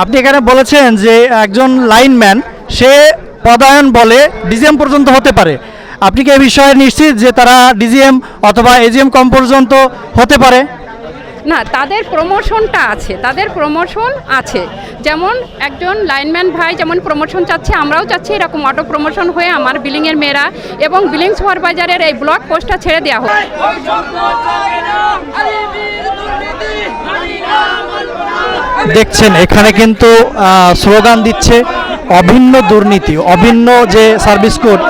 আপনি এখানে বলেছেন যে একজন লাইনম্যান, সে পদায়ন বলে ডিজিএম পর্যন্ত হতে পারে। আপনি কি এই বিষয়ে নিশ্চিত যে তারা ডিজিএম অথবা এজিএম কম পর্যন্ত হতে পারে? না, তাদের প্রমোশনটা আছে, তাদের প্রমোশন আছে। যেমন একজন লাইনম্যান ভাই যেমন প্রমোশন চাচ্ছে, আমরাও চাচ্ছি এরকম অটো প্রমোশন হয়ে আমার বিলিংয়ের মেয়েরা এবং বিলিং সুপারভাইজারের এই ব্লক পোস্টটা ছেড়ে দেওয়া হোক। দেখছেন, এখানে কিন্তু স্লোগান দিচ্ছে অভিন্ন দুর্নীতি, অভিন্ন যে সার্ভিস কোড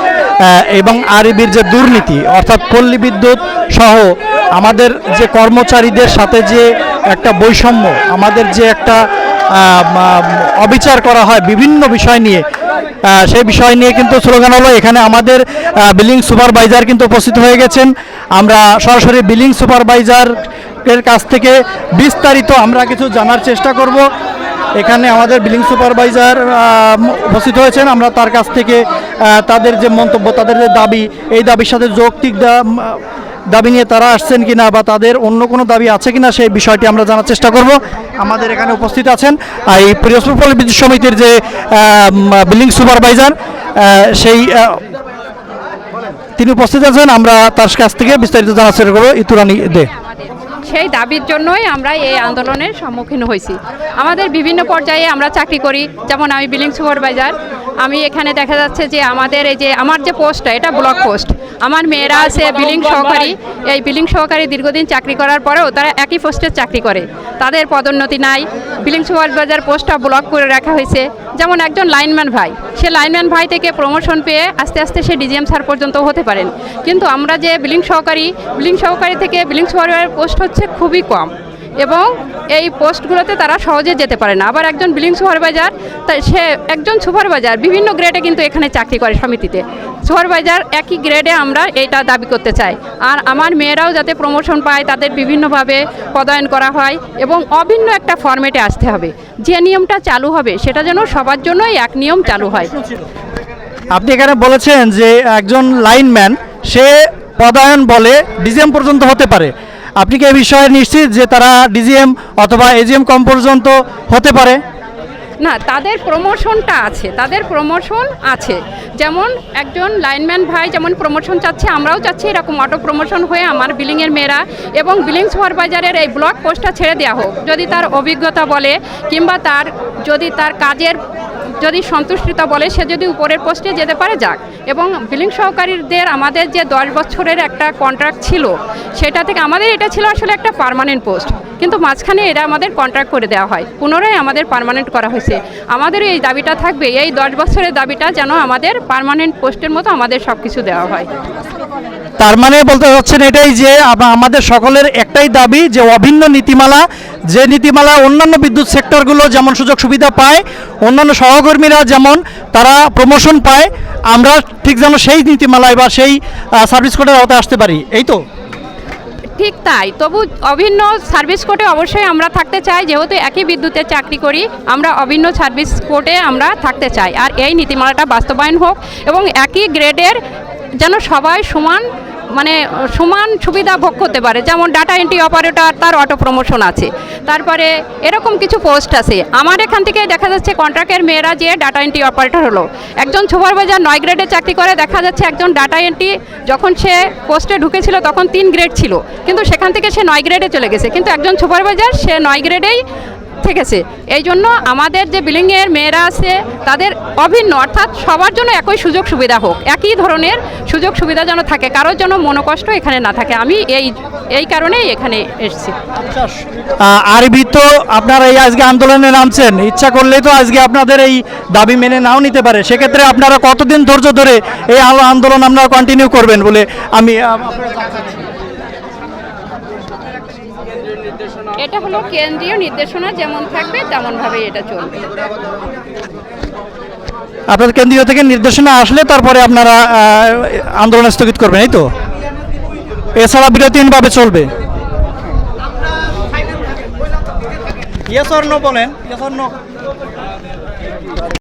এবং আরবির যে দুর্নীতি, অর্থাৎ পল্লী বিদ্যুৎ সহ আমাদের যে কর্মচারীদের সাথে যে একটা বৈষম্য, আমাদের যে একটা অবিচার করা হয় বিভিন্ন বিষয় নিয়ে সেই বিষয় নিয়ে কিন্তু স্লোগান হলো এখানে আমাদের বিলিং সুপারভাইজার কিন্তু উপস্থিত হয়ে গেছেন। আমরা সরাসরি বিলিং সুপারভাইজার এর কাছ থেকে বিস্তারিত আমরা কিছু জানার চেষ্টা করব। এখানে আমাদের বিলিং সুপারভাইজার উপস্থিত হয়েছেন। আমরা তার কাছ থেকে তাদের যে মন্তব্য, তাদের যে দাবি, এই দাবির সাথে যৌক্তিক দাবি নিয়ে তারা আসছেন কিনা বা তাদের অন্য কোনো দাবি আছে কিনা সেই বিষয়টি আমরা জানার চেষ্টা করব। আমাদের এখানে উপস্থিত আছেন এই পিরোজপুর বিদ্যুৎ সমিতির যে বিল্ডিং সুপারভাইজার সেই তিনি উপস্থিত আছেন। আমরা তার কাছ থেকে বিস্তারিত জানার চেষ্টা করব। ইতুরানি দে। সেই দাবির জন্যই আমরা এই আন্দোলনের সম্মুখীন হয়েছি। আমাদের বিভিন্ন পর্যায়ে আমরা চাকরি করি, যেমন আমি বিলিং সুপারভাইজার। আমি এখানে দেখা যাচ্ছে যে আমাদের এই যে, আমার যে পোস্টটা, এটা ব্লক পোস্ট। আমার মেয়েরা আছে বিলিং সহকারী। এই বিলিং সহকারী দীর্ঘদিন চাকরি করার পরেও তারা একই পোস্টে চাকরি করে। তাদের পদোন্নতি নাই। বিলিং সুপারভাইজার পোস্টটা ব্লক করে রাখা হয়েছে। যেমন একজন লাইনম্যান ভাই। সে লাইনম্যান ভাই থেকে প্রমোশন পেয়ে আস্তে আস্তে সে ডিজিএম স্যার পর্যন্ত হতে পারেন। কিন্তু আমরা যে বিলিং সহকারী বিলিং সহকারী থেকে বিলিং সুপারভাইজার পোস্ট হচ্ছে খুবই কম। এবং এই পোস্টগুলোতে তারা সহজে যেতে পারে না। আবার একজন বিলিং সুপারভাইজার সে একজন সুপারভাইজার বিভিন্ন গ্রেডে কিন্তু এখানে চাকরি করে সমিতিতে। সুপারভাইজার, একই গ্রেডে আমরা এটা দাবি করতে চাই। আর আমার মেয়েরাও যাতে প্রমোশন পায়, তাদের বিভিন্নভাবে পদায়ন করা হয় এবং অভিন্ন একটা ফরম্যাটে আসতে হবে। যে নিয়মটা চালু হবে, সেটা যেন সবার জন্যই এক নিয়ম চালু হয়। আপনি এখানে বলেছেন যে একজন লাইনম্যান সে পদায়ন বলে ডিজিএম পর্যন্ত হতে পারে। আপনি কি এই বিষয়ে নিশ্চিত যে তারা ডিজিএম অথবা এজিএম কম পর্যন্ত হতে পারে? না, তাদের প্রমোশনটা আছে, তাদের প্রমোশন আছে। যেমন একজন লাইনম্যান ভাই যেমন প্রমোশন চাচ্ছে, আমরাও চাচ্ছি এরকম অটো প্রমোশন হয়ে আমার বিলিংয়ের মেয়েরা এবং বিলিং সুপারভাইজারের এই ব্লক পোস্টটা ছেড়ে দেওয়া হোক। যদি তার অভিজ্ঞতা বলে কিংবা তার, যদি তার কাজের, যদি সন্তুষ্টিতা বলে, সে যদি উপরের পোস্টে যেতে পারে, যাক। এবং বিলিং সহকারীদের আমাদের যে দশ বছরের একটা কন্ট্রাক্ট ছিল, সেটা থেকে আমাদের এটা ছিল আসলে একটা পার্মানেন্ট পোস্ট কিন্তু মাঝখানে এরা আমাদের কন্ট্রাক্ট করে দেওয়া হয়। পুনরায় আমাদের পার্মানেন্ট করা হয়েছে। আমাদের এই দাবিটা থাকবে, এই দশ বছরের দাবিটা যেন আমাদের পার্মানেন্ট পোস্টের মতো আমাদের সব কিছু দেওয়া হয়। তার মানে বলতে চাচ্ছেন এটাই যে আমাদের সকলের একটাই দাবি যে অভিন্ন নীতিমালা, যে নীতিমালা অন্যান্য বিদ্যুৎ সেক্টরগুলো যেমন সুযোগ সুবিধা পায়, অন্যান্য সহকর্মীরা যেমন তারা প্রমোশন পায়, আমরা ঠিক যেন সেই নীতিমালায় বা সেই সার্ভিস কোডের আওতায় আসতে পারি। এই তো? ঠিক তাই। তবু অভিন্ন সার্ভিস কোর্টে অবশ্যই আমরা থাকতে চাই, যেহেতু একই বিদ্যুতের চাকরি করি, আমরা অভিন্ন সার্ভিস কোর্টে আমরা থাকতে চাই। আর এই নীতিমালাটা বাস্তবায়ন হোক এবং একই গ্রেডের যেন সবাই সমান মানে সমান সুবিধা ভোগ করতে পারে। যেমন ডাটা এন্ট্রি অপারেটর তার অটো প্রমোশন আছে। তারপরে এরকম কিছু পোস্ট আছে। আমার এখান থেকে দেখা যাচ্ছে কন্ট্রাক্টের মেয়েরা যে ডাটা এন্ট্রি অপারেটর হলো। একজন সুপারভাইজার নয় গ্রেডে চাকরি করে, দেখা যাচ্ছে একজন ডাটা এন্ট্রি যখন সে পোস্টে ঢুকেছিল তখন তিন গ্রেড ছিল। কিন্তু সেখান থেকে সে নয় গ্রেডে চলে গেছে। কিন্তু একজন সুপারভাইজার সে নয় গ্রেডেই থেকেছে। এই জন্য আমাদের যে বিলিংয়ের মেয়েরা আছে, তাদের অভিন্ন, অর্থাৎ সবার জন্য একই সুযোগ সুবিধা হোক, একই ধরনের সুযোগ সুবিধা যেন থাকে, কারোর জন্য মনোকষ্ট এখানে না থাকে। আমি এই এই কারণেই এখানে এসেছি। আরবি তো আপনারা এই আজকে আন্দোলনে নামছেন। ইচ্ছা করলেই তো আজকে আপনাদের এই দাবি মেনে নাও নিতে পারে। সেক্ষেত্রে আপনারা কতদিন ধৈর্য ধরে এই আন্দোলন আপনারা কন্টিনিউ করবেন বলে আমি এটা হলো কেন্দ্রীয় নির্দেশনা যেমন থাকবে তেমনভাবেই এটা চলবে। আপনাদের কেন্দ্রীয় থেকে নির্দেশনা আসলে তারপরে আপনারা আন্দোলন স্থগিত করবেন এই তো? এছাড়া বিরতিহীনভাবে চলবে। ইয়েস অর নো বলেন ইয়েস অর নো